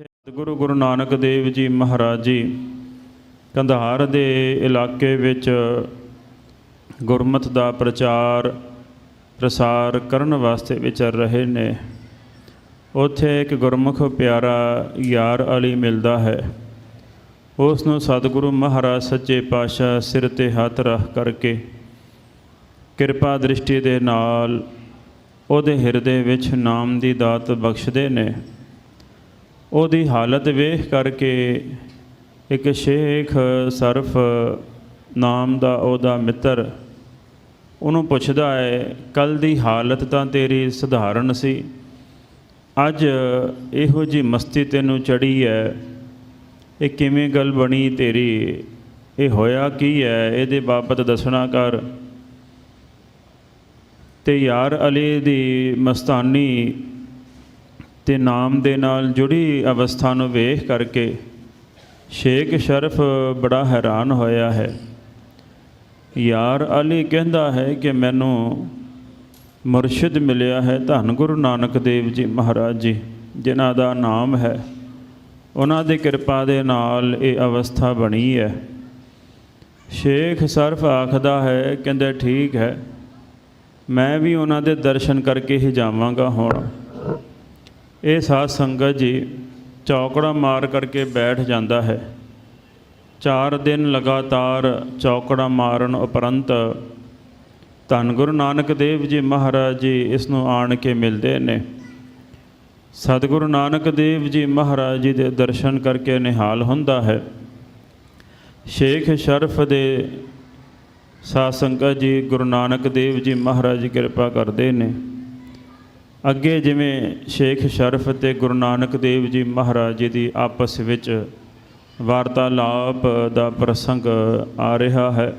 ਸਤਿਗੁਰੂ ਗੁਰੂ ਨਾਨਕ ਦੇਵ ਜੀ ਮਹਾਰਾਜ ਜੀ, ਕੰਧਾਰ ਦੇ ਇਲਾਕੇ ਵਿੱਚ ਗੁਰਮਤ ਦਾ ਪ੍ਰਚਾਰ, ਪ੍ਰਸਾਰ ਕਰਨ ਵਾਸਤੇ ਵਿਚਰ ਰਹੇ ਨੇ। ਉੱਥੇ ਇੱਕ ਗੁਰਮੁਖ ਪਿਆਰਾ ਯਾਰ ਅਲੀ ਮਿਲਦਾ ਹੈ। ਉਸ ਨੂੰ ਸਤਿਗੁਰੂ ਮਹਾਰਾਜ ਸੱਚੇ ਪਾਤਸ਼ਾਹ ਸਿਰ ਤੇ ਹੱਥ ਰੱਖ ਕਰਕੇ ਕਿਰਪਾ ਦ੍ਰਿਸ਼ਟੀ ਦੇ ਨਾਲ ਉਹਦੇ ਹਿਰਦੇ ਵਿੱਚ ਨਾਮ ਦੀ ਦਾਤ ਬਖਸ਼ਦੇ ਨੇ। ਉਹਦੀ ਹਾਲਤ ਵੇਖ ਕਰਕੇ ਇੱਕ ਸ਼ੇਖ ਸਰਫ ਨਾਮ ਦਾ ਉਹਦਾ ਮਿੱਤਰ ਉਹਨੂੰ ਪੁੱਛਦਾ ਹੈ, ਕੱਲ ਦੀ ਹਾਲਤ ਤਾਂ ਤੇਰੀ ਸਧਾਰਨ ਸੀ। ਅੱਜ ਇਹੋ ਜੀ ਮਸਤੀ ਤੈਨੂੰ ਚੜੀ ਹੈ। ਇਹ ਕਿਵੇਂ ਗੱਲ ਬਣੀ ਤੇਰੀ? ਇਹ ਹੋਇਆ ਕੀ ਹੈ? ਇਹਦੇ ਬਾਬਤ ਦੱਸਣਾ ਕਰ। ਤੇ ਯਾਰ ਅਲੀ ਦੀ ਮਸਤਾਨੀ ਤੇ ਨਾਮ ਦੇ ਨਾਲ ਜੁੜੀ ਅਵਸਥਾ ਨੂੰ ਵੇਖ ਕਰਕੇ ਸ਼ੇਖ ਸ਼ਰਫ ਬੜਾ ਹੈਰਾਨ ਹੋਇਆ ਹੈ। ਯਾਰ ਅਲੀ ਕਹਿੰਦਾ ਹੈ ਕਿ ਮੈਨੂੰ ਮੁਰਸ਼ਿਦ ਮਿਲਿਆ ਹੈ ਧੰਨ ਗੁਰੂ ਨਾਨਕ ਦੇਵ ਜੀ ਮਹਾਰਾਜ ਜੀ, ਜਿਨ੍ਹਾਂ ਦਾ ਨਾਮ ਹੈ। ਉਹਨਾਂ ਦੀ ਕਿਰਪਾ ਦੇ ਨਾਲ ਇਹ ਅਵਸਥਾ ਬਣੀ ਹੈ। ਸ਼ੇਖ ਸਰਫ ਆਖਦਾ ਹੈ, ਕਹਿੰਦੇ ਠੀਕ ਹੈ, ਮੈਂ ਵੀ ਉਹਨਾਂ ਦੇ ਦਰਸ਼ਨ ਕਰਕੇ ਹੀ ਜਾਵਾਂਗਾ ਹੁਣ। ਇਹ ਸਾਧ ਸੰਗਤ ਜੀ ਚੌਕੜਾ ਮਾਰ ਕਰਕੇ ਬੈਠ ਜਾਂਦਾ ਹੈ। ਚਾਰ ਦਿਨ ਲਗਾਤਾਰ ਚੌਕੜਾ ਮਾਰਨ ਉਪਰੰਤ ਧੰਨ ਗੁਰੂ ਨਾਨਕ ਦੇਵ ਜੀ ਮਹਾਰਾਜ ਜੀ ਇਸ ਨੂੰ ਆਣ ਕੇ ਮਿਲਦੇ ਨੇ। ਸਤਿਗੁਰੂ ਨਾਨਕ ਦੇਵ ਜੀ ਮਹਾਰਾਜ ਜੀ ਦੇ ਦਰਸ਼ਨ ਕਰਕੇ ਨਿਹਾਲ ਹੁੰਦਾ ਹੈ। ਸ਼ੇਖ ਸ਼ਰਫ ਦੇ ਸਾਧ ਸੰਗਤ ਜੀ ਗੁਰੂ ਨਾਨਕ ਦੇਵ ਜੀ ਮਹਾਰਾਜ ਕਿਰਪਾ ਕਰਦੇ ਨੇ। ਅੱਗੇ ਜਿਵੇਂ ਸ਼ੇਖ ਸ਼ਰਫ ਤੇ ਗੁਰੂ ਨਾਨਕ ਦੇਵ ਜੀ ਮਹਾਰਾਜ ਜੀ ਦੀ ਆਪਸ ਵਿੱਚ ਵਾਰਤਾਲਾਪ ਦਾ ਪ੍ਰਸੰਗ ਆ ਰਿਹਾ ਹੈ